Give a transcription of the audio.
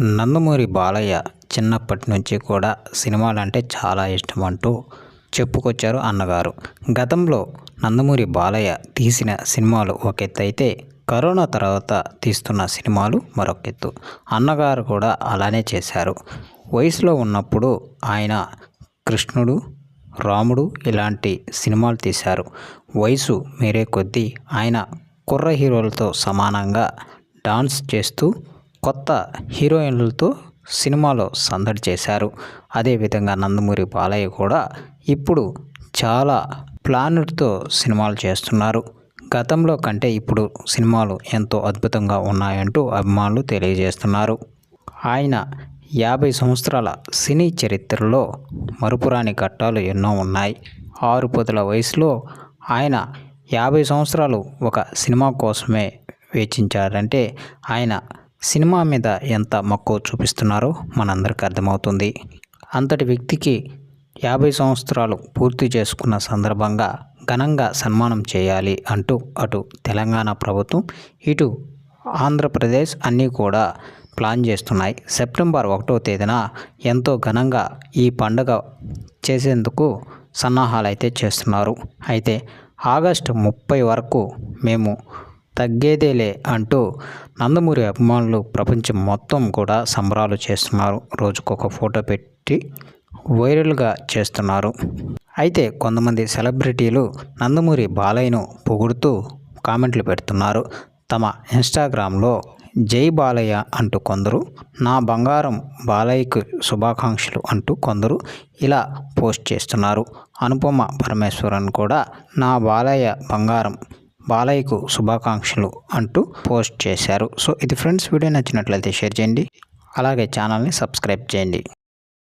నందమూరి బాలయ్య చిన్నప్పటి నుంచి కూడా సినిమాలంటే చాలా ఇష్టం అంటూ చెప్పుకొచ్చారు అన్నగారు. గతంలో నందమూరి బాలయ్య తీసిన సినిమాలు ఒక ఎత్తు అయితే కరోనా తర్వాత తీస్తున్న సినిమాలు మరొక ఎత్తు. అన్నగారు కూడా అలానే చేశారు. వయసులో ఉన్నప్పుడు ఆయన కృష్ణుడు రాముడు ఇలాంటి సినిమాలు తీశారు. వయసు మీరే కొద్దీ ఆయన కుర్ర హీరోలతో సమానంగా డాన్స్ చేస్తూ కొత్త హీరోయిన్లతో సినిమాలో సందడి చేశారు. అదేవిధంగా నందమూరి బాలయ్య కూడా ఇప్పుడు చాలా ప్లానుడ్తో సినిమాలు చేస్తున్నారు. గతంలో కంటే ఇప్పుడు సినిమాలు ఎంతో అద్భుతంగా ఉన్నాయంటూ అభిమానులు తెలియజేస్తున్నారు. ఆయన యాభై సంవత్సరాల సినీ చరిత్రలో మరుపురాని ఘట్టాలు ఎన్నో ఉన్నాయి. ఆరు పదుల వయసులో ఆయన యాభై సంవత్సరాలు ఒక సినిమా కోసమే వేచించారంటే ఆయన సినిమా మీద ఎంత మక్కువ చూపిస్తున్నారో మనందరికీ అర్థమవుతుంది. అంతటి వ్యక్తికి యాభై సంవత్సరాలు పూర్తి చేసుకున్న సందర్భంగా ఘనంగా సన్మానం చేయాలి అంటూ అటు తెలంగాణ ప్రభుత్వం ఇటు ఆంధ్రప్రదేశ్ అన్నీ కూడా ప్లాన్ చేస్తున్నాయి. సెప్టెంబర్ ఒకటో తేదీన ఎంతో ఘనంగా ఈ పండుగ చేసేందుకు సన్నాహాలు అయితే చేస్తున్నారు. అయితే ఆగస్టు ముప్పై వరకు మేము తగ్గేదేలే అంటూ నందమూరి అభిమానులు ప్రపంచం మొత్తం కూడా సంబరాలు చేస్తున్నారు. రోజుకొక ఫోటో పెట్టి వైరల్గా చేస్తున్నారు. అయితే కొంతమంది సెలబ్రిటీలు నందమూరి బాలయ్యను పొగుడుతూ కామెంట్లు పెడుతున్నారు. తమ ఇన్స్టాగ్రామ్లో జై బాలయ్య అంటూ కొందరు నా బంగారం బాలయ్యకు శుభాకాంక్షలు అంటూ కొందరు ఇలా పోస్ట్ చేస్తున్నారు. అనుపమ పరమేశ్వరన్ కూడా నా బాలయ్య బంగారం బాలయ్యకు శుభాకాంక్షలు అంటూ పోస్ట్ చేశారు. సో ఇది ఫ్రెండ్స్ వీడియో నచ్చినట్లయితే షేర్ చేయండి. అలాగే ఛానల్ని సబ్స్క్రైబ్ చేయండి.